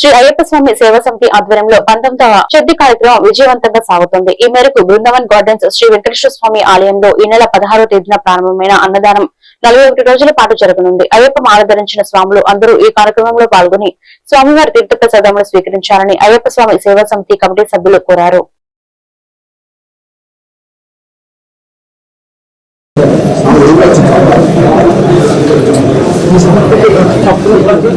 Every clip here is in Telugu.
శ్రీ అయ్యప్ప స్వామి సేవా సమితి ఆధ్వర్యంలో పంతొమ్మిదవ శుద్ధి కార్యక్రమం విజయవంతంగా సాగుతుంది. ఈ మేరకు బృందావన్ గార్డెన్స్ శ్రీ వెంకటేశ్వర స్వామి ఆలయంలో ఈ నెల పదహారో తేదీన ప్రారంభమైన అన్నదానం నలభై ఒకటి రోజుల పాటు జరగనుంది. అయ్యప్ప మాలధరించిన స్వాములు అందరూ ఈ కార్యక్రమంలో పాల్గొని స్వామివారి తీర్థప్రసాదములు స్వీకరించాలని అయ్యప్ప స్వామి సేవా సమితి కమిటీ సభ్యులు కోరారు. Obrigado.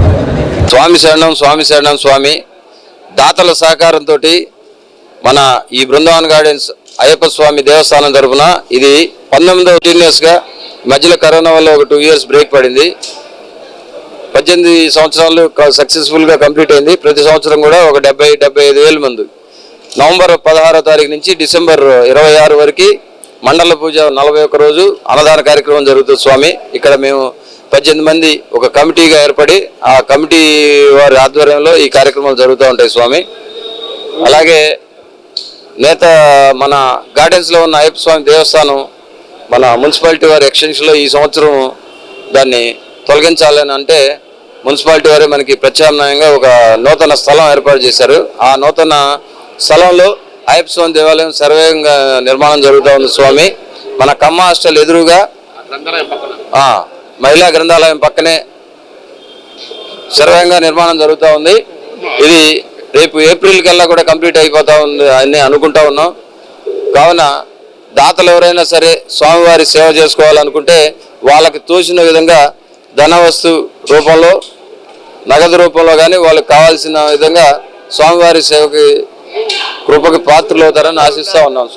స్వామి శరణం స్వామి శరణం స్వామి. దాతల సహకారంతో మన ఈ బృందావన్ గార్డెన్స్ అయ్యప్ప స్వామి దేవస్థానం తరపున ఇది పంతొమ్మిదవ గా మధ్యలో కరోనా వల్ల ఒక టూ ఇయర్స్ బ్రేక్ పడింది. పద్దెనిమిది సంవత్సరాలు సక్సెస్ఫుల్గా కంప్లీట్ అయింది. ప్రతి సంవత్సరం కూడా ఒక డెబ్బై డెబ్బై ఐదు వేల మంది. నవంబర్ పదహారో తారీఖు నుంచి డిసెంబర్ ఇరవై ఆరు వరకు మండల పూజ నలభై ఒక్క రోజు అన్నదాన కార్యక్రమం జరుగుతుంది స్వామి. ఇక్కడ మేము పద్దెనిమిది మంది ఒక కమిటీగా ఏర్పడి ఆ కమిటీ వారి ఆధ్వర్యంలో ఈ కార్యక్రమాలు జరుగుతూ ఉంటాయి స్వామి. అలాగే నేత మన గార్డెన్స్లో ఉన్న అయ్యప్ప స్వామి దేవస్థానం మన మున్సిపాలిటీ వారి ఎక్స్టెన్షన్లో ఈ సంవత్సరం దాన్ని తొలగించాలని అంటే మున్సిపాలిటీ వారే మనకి ప్రత్యామ్నాయంగా ఒక నూతన స్థలం ఏర్పాటు చేశారు. ఆ నూతన స్థలంలో అయ్యప్ప స్వామి దేవాలయం సర్వేయంగా నిర్మాణం జరుగుతూ ఉంది స్వామి. మన కమ్మ హాస్టల్ ఎదురుగా మహిళా గ్రంథాలయం పక్కనే సర్వంగా నిర్మాణం జరుగుతూ ఉంది. ఇది రేపు ఏప్రిల్ కల్లా కూడా కంప్లీట్ అయిపోతూ ఉంది అని అనుకుంటా ఉన్నాం. కావున దాతలు ఎవరైనా సరే స్వామివారి సేవ చేసుకోవాలనుకుంటే వాళ్ళకి తోచిన విధంగా ధనవస్తు రూపంలో నగదు రూపంలో కానీ వాళ్ళకి కావాల్సిన విధంగా స్వామివారి సేవకి కృపకి పాత్రలు అవుతారని ఆశిస్తా ఉన్నాం